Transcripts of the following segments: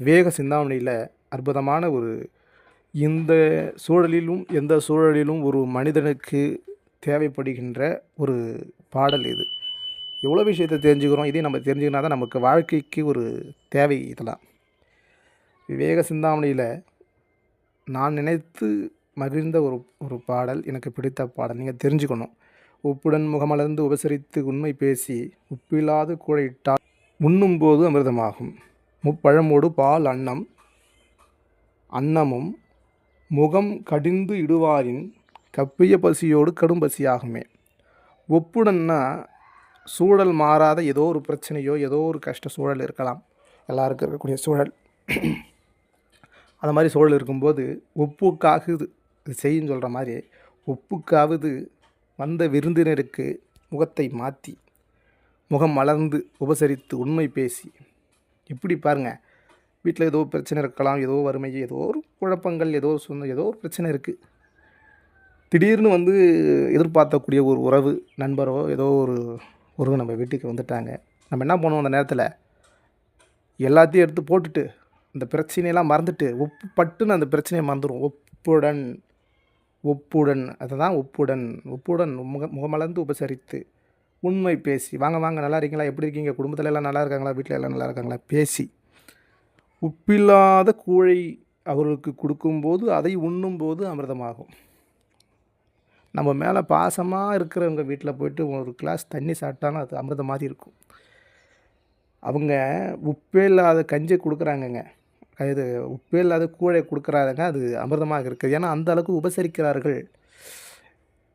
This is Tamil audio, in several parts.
விவேக சிந்தாமணியில் அற்புதமான ஒரு இந்த சூழலிலும் எந்த சூழலிலும் ஒரு மனிதனுக்கு தேவைப்படுகின்ற ஒரு பாடல் இது. எவ்வளோ விஷயத்தை தெரிஞ்சுக்கிறோம் இதையும் நம்ம தெரிஞ்சுக்கினா தான் நமக்கு வாழ்க்கைக்கு ஒரு தேவை இதெல்லாம். விவேக சிந்தாமணியில் நான் நினைத்து மகிழ்ந்த ஒரு ஒரு பாடல் எனக்கு பிடித்த பாடல். நீங்கள் தெரிஞ்சுக்கணும். உப்புடன் முகமலர்ந்து உபசரித்து உண்மை பேசி உப்பில்லாது கூழையிட்டால் உண்ணும்போது அமிர்தமாகும். முப்பழமோடு பால் அன்னம். அன்னமும் முகம் கடிந்து இடுவாரின் கப்பிய பசியோடு கடும் பசியாகுமே. ஒப்புடன்னா சூழல் மாறாத ஏதோ ஒரு பிரச்சனையோ ஏதோ ஒரு கஷ்ட சூழல் இருக்கலாம். எல்லாருக்கும் இருக்கக்கூடிய சூழல். அந்த மாதிரி சூழல் இருக்கும்போது ஒப்புக்காகுது. இது செய்யுன்னு சொல்கிற மாதிரி ஒப்புக்காவது வந்த விருந்தினருக்கு முகத்தை மாற்றி முகம் மலர்ந்து உபசரித்து உண்மை பேசி இப்படி பாருங்கள் வீட்டில் ஏதோ பிரச்சனை இருக்கலாம் ஏதோ வறுமை ஏதோ ஒரு குழப்பங்கள் ஏதோ ஒரு சொந்த ஏதோ ஒரு பிரச்சனை இருக்குது திடீர்னு வந்து எதிர்பார்த்தக்கூடிய ஒரு உறவு நண்பரோ ஏதோ ஒரு உறவு நம்ம வீட்டுக்கு வந்துட்டாங்க. நம்ம என்ன பண்ணுவோம் அந்த நேரத்தில்? எல்லாத்தையும் எடுத்து போட்டுட்டு அந்த பிரச்சனையெல்லாம் மறந்துட்டு ஒப்பு பட்டுன்னு அந்த பிரச்சனையை மறந்துடும் ஒப்புடன் ஒப்புடன் அதை தான் ஒப்புடன். ஒப்புடன் முக முகமலர்ந்து உபசரித்து உண்மை பேசி. வாங்க வாங்க நல்லா இருக்கீங்களா? எப்படி இருக்கீங்க? குடும்பத்தில் எல்லாம் நல்லா இருக்காங்களா? வீட்டில் எல்லாம் நல்லா இருக்காங்களா? பேசி. உப்பில்லாத கூழை அவர்களுக்கு கொடுக்கும்போது அதை உண்ணும்போது அமிர்தமாகும். நம்ம மேலே பாசமாக இருக்கிறவங்க வீட்டில் போயிட்டு ஒரு கிளாஸ் தண்ணி சாப்பிட்டாலும் அது அமிர்தம் மாதிரி இருக்கும். அவங்க உப்பே இல்லாத கஞ்சி கொடுக்குறாங்கங்க. இது உப்பே இல்லாத கூழை கொடுக்குறாங்க. அது அமிர்தமாக இருக்குது. ஏன்னா அந்த அளவுக்கு உபசரிக்கிறார்கள்.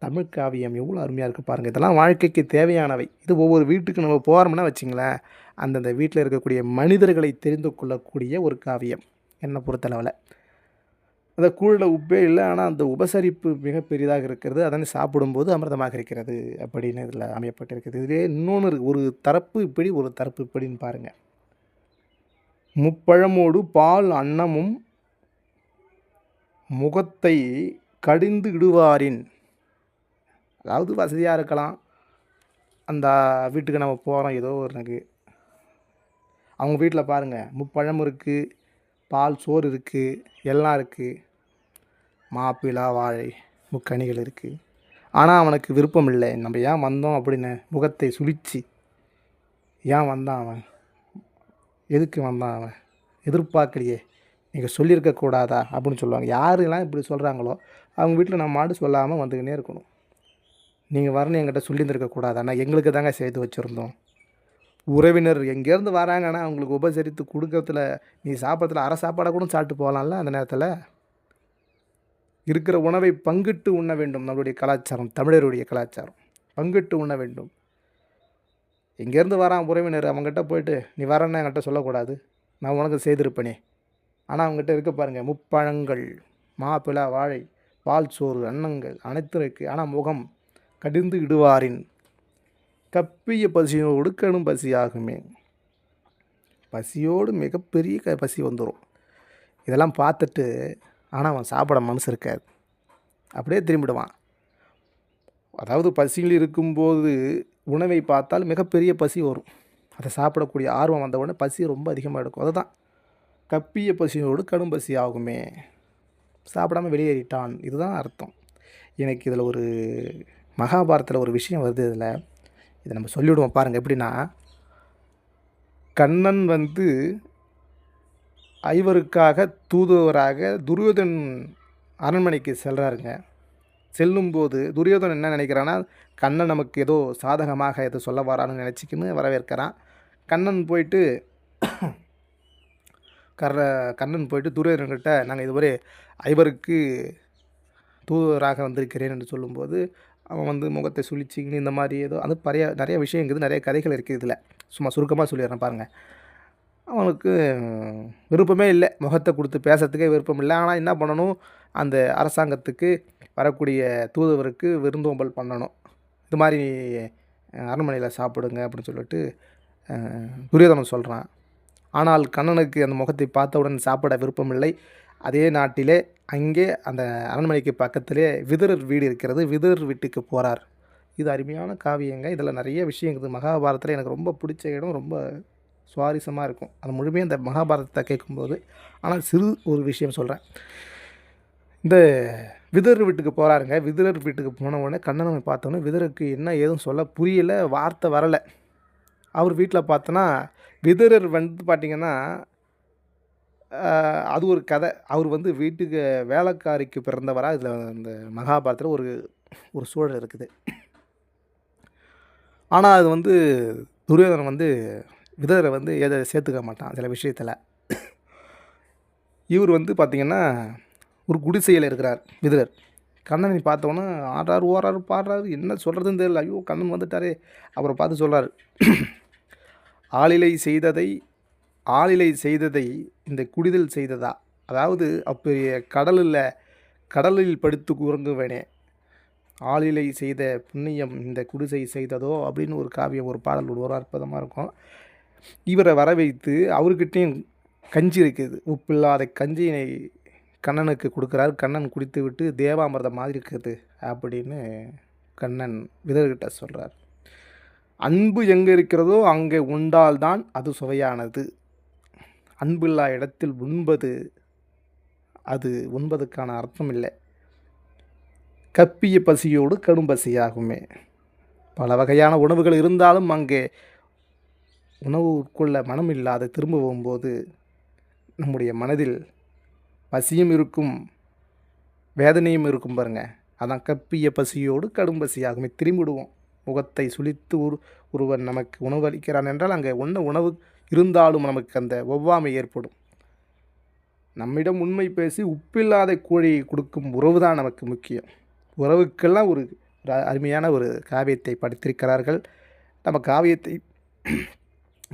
தமிழ் காவியம் எவ்வளோ அருமையாக இருக்குது பாருங்கள் இதெல்லாம் வாழ்க்கைக்கு தேவையானவை. இது ஒவ்வொரு வீட்டுக்கு நம்ம போகிறோம்னா வச்சிங்களேன் அந்தந்த வீட்டில் இருக்கக்கூடிய மனிதர்களை தெரிந்து கொள்ளக்கூடிய ஒரு காவியம். என்னை பொறுத்தளவில். அந்த கூழில் உப்பே இல்லை ஆனால் அந்த உபசரிப்பு மிக பெரிதாக இருக்கிறது. அதனை சாப்பிடும்போது அமிர்தமாக இருக்கிறது அப்படின்னு இதில் அமையப்பட்டிருக்குது. இதுவே இன்னொன்று ஒரு தரப்பு இப்படி ஒரு தரப்பு இப்படின்னு பாருங்கள் முப்பழமோடு பால் அன்னமும் முகத்தை கடிந்து இடுவாரின் அதாவது வசதியாக இருக்கலாம். அந்த வீட்டுக்கு நம்ம போகிறோம் ஏதோ ஒரு எனக்கு. அவங்க வீட்டில் பாருங்கள் முப்பழம் இருக்குது பால் சோறு இருக்குது எல்லாம் இருக்குது மாப்பிளா வாழை முக்கணிகள் இருக்குது ஆனால் அவனுக்கு விருப்பம் இல்லை. நம்ம ஏன் வந்தோம் அப்படின்னு முகத்தை சுழிச்சு. ஏன் வந்தான் அவன்? எதுக்கு வந்தான் அவன்? எதிர்பார்க்கலையே. நீங்கள் சொல்லியிருக்க கூடாதா? அப்படின்னு சொல்லுவாங்க. யாரெல்லாம் இப்படி சொல்கிறாங்களோ அவங்க வீட்டில் நம்ம மாடு சொல்லாமல் வந்துக்கினே இருக்கணும். நீங்கள் வரணும் என்கிட்ட சொல்லியிருந்திருக்க ஆனால் எங்களுக்கு தாங்க சேர்த்து வச்சுருந்தோம். உறவினர் எங்கேருந்து வராங்கன்னா அவங்களுக்கு உபசரித்து கொடுக்கறதுல நீ சாப்பிட்றதுல அரை சாப்பாடாக கூட சாப்பிட்டு போகலாம்ல அந்த நேரத்தில்? இருக்கிற உணவை பங்கிட்டு உண்ண வேண்டும். நம்மளுடைய கலாச்சாரம் தமிழருடைய கலாச்சாரம். பங்கிட்டு உண்ண வேண்டும். எங்கேருந்து வரான் உறவினர்? அவங்ககிட்ட போயிட்டு நீ வரேன்னு என்கிட்ட சொல்லக்கூடாது. நான் உனக்கு செய்திருப்பேனே. ஆனால் அவங்ககிட்ட இருக்க பாருங்கள் முப்பழங்கள் மாப்பிளா வாழை பால் சோறு அன்னங்கள் அனைத்தும் இருக்குது ஆனால் முகம் கடிந்து இடுவாரின். கப்பிய பசியோடு கடும் பசியாகுமே. பசியோடு மிகப்பெரிய க பசி வந்துடும் இதெல்லாம் பார்த்துட்டு ஆனால் அவன் சாப்பிட மனசு இருக்காது. அப்படியே திரும்பிடுவான். அதாவது பசியில் இருக்கும்போது உணவை பார்த்தால் மிகப்பெரிய பசி வரும். அதை சாப்பிடக்கூடிய ஆர்வம் வந்த உடனே பசி ரொம்ப அதிகமாக எடுக்கும். அதுதான். கப்பிய பசியோடு கடும் பசி ஆகுமே சாப்பிடாம வெளியேறிட்டான். இதுதான் அர்த்தம். எனக்கு இதில் ஒரு மகாபாரத்தில் ஒரு விஷயம் வருது இதில். இதை நம்ம சொல்லிவிடுவோம் பாருங்கள் எப்படின்னா கண்ணன் வந்து ஐவருக்காக தூதுவராக துரியோதன் அரண்மனைக்கு செல்கிறாருங்க செல்லும்போது துரியோதன் என்ன நினைக்கிறான்னா கண்ணன் நமக்கு ஏதோ சாதகமாக எதோ சொல்ல வரான்னு நினச்சிக்கின்னு வரவேற்கிறான். கண்ணன் போயிட்டு கர்ற கண்ணன் போயிட்டு துரியோதனன்கிட்ட நாங்கள் இதுவரை ஐவருக்கு தூதுவராக வந்திருக்கிறேன் என்று சொல்லும்போது அவன் வந்து முகத்தை சுழிச்சிங்கன்னு இந்த மாதிரி ஏதோ அது நிறைய நிறைய விஷயம் இருக்குது நிறைய கதைகள் இருக்குது இதில். சும்மா சுருக்கமாக சொல்லிடுறேன் பாருங்கள் அவனுக்கு விருப்பமே இல்லை. முகத்தை கொடுத்து பேசுறதுக்கே விருப்பம் இல்லை. ஆனால் என்ன பண்ணணும்? அந்த அரசாங்கத்துக்கு வரக்கூடிய தூதுவருக்கு விருந்தோம்பல் பண்ணணும். இது மாதிரி அரண்மனையில் சாப்பிடுங்க அப்படின்னு சொல்லிட்டு துரியோதனன் சொல்கிறான் ஆனால் கண்ணனுக்கு அந்த முகத்தை பார்த்தவுடன் சாப்பிட விருப்பமில்லை. அதே நாட்டிலே அங்கே அந்த அரண்மனைக்கு பக்கத்திலே விதுரர் வீடு இருக்கிறது. விதுரர் வீட்டுக்கு போகிறார் இது அருமையான காவியங்க. இதில் நிறைய விஷயம் இருக்குது. மகாபாரதத்தில் எனக்கு ரொம்ப பிடிச்ச இடம் ரொம்ப சுவாரஸ்யமாக இருக்கும். அது முழுமையாக இந்த மகாபாரதத்தை கேட்கும்போது. ஆனால் சிறு ஒரு விஷயம் சொல்கிறேன் இந்த விதர் வீட்டுக்கு போகிறாருங்க விதர் வீட்டுக்கு போன உடனே கண்ணனை பார்த்தோன்னே விதருக்கு என்ன எதுவும் சொல்ல புரியலை வார்த்தை வரலை. அவர் வீட்டில் பார்த்தோன்னா விதுரர் வந்து பார்த்திங்கன்னா அது ஒரு கதை. அவர் வந்து வீட்டுக்கு வேலைக்காரிக்கு பிறந்தவராக இதில் அந்த மகாபாரத்தில் ஒரு ஒரு சூழல் இருக்குது. ஆனால் அது வந்து துரியோதனன் வந்து விதரை வந்து எதை சேர்த்துக்க மாட்டான் சில விஷயத்தில். இவர் வந்து பார்த்திங்கன்னா ஒரு குடிசையில் இருக்கிறார் விதுரர். கண்ணனை பார்த்தோன்னே ஆடுறாரு ஓடுறாரு பாடுறாரு என்ன சொல்கிறதுன்னு தெரியல. ஐயோ கண்ணன் வந்துட்டாரே. அவரை பார்த்து சொல்கிறார் ஆளிலை செய்ததை ஆளிலை செய்ததை இந்த குடிதல் செய்ததா? அதாவது அப்பெரிய கடலில் கடலில் படுத்து உறங்குவேனே ஆளிலை செய்த புண்ணியம் இந்த குடிசை செய்ததோ? அப்படின்னு ஒரு காவியம் ஒரு பாடல் ஒரு அற்புதமாக இருக்கும். இவரை வர வைத்து அவர்கிட்டையும் கஞ்சி இருக்குது. உப்பில்லாத கஞ்சியினை கண்ணனுக்கு கொடுக்குறாரு. கண்ணன் குடித்து விட்டு தேவாமிரதம் மாதிரி இருக்குது அப்படின்னு கண்ணன் விதர்கிட்ட சொல்கிறார் அன்பு எங்கே இருக்கிறதோ அங்கே உண்டால்தான் அது சுவையானது. அன்பில்லா இடத்தில் உண்பது அது உண்பதுக்கான அர்த்தம் இல்லை கப்பிய பசியோடு கடும் பசியாகுமே. பல வகையான உணவுகள் இருந்தாலும் அங்கே உணவு உட்கொள்ள மனம் இல்லாத திரும்பவும் போது நம்முடைய மனதில் பசியும் இருக்கும் வேதனையும் இருக்கும் பாருங்க. அதான் கப்பிய பசியோடு கடும் பசியாகுமே. திரும்பிடுவோம் முகத்தை சுழித்து ஒரு ஒருவன் நமக்கு உணவு அளிக்கிறான் என்றால் அங்கே ஒன்று உணவு இருந்தாலும் நமக்கு அந்த ஒவ்வாமை ஏற்படும். நம்மிடம் உண்மை பேசி உப்பில்லாத கோழியை கொடுக்கும் உறவு தான் நமக்கு முக்கியம். உறவுக்கெல்லாம் ஒரு அருமையான ஒரு காவியத்தை படித்திருக்கிறார்கள். நம்ம காவியத்தை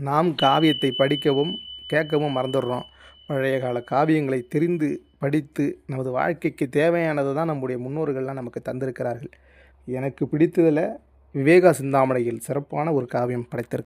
நாம் காவியத்தை படிக்கவும் கேட்கவும் மறந்துடுறோம். பழைய கால காவியங்களை தெரிந்து படித்து நமது வாழ்க்கைக்கு தேவையானது தான் நம்முடைய முன்னோர்கள்லாம் நமக்கு தந்திருக்கிறார்கள். எனக்கு பிடித்ததில் விவேகா சிந்தாமணியில் சிறப்பான ஒரு காவியம் படைத்திருக்கிறார்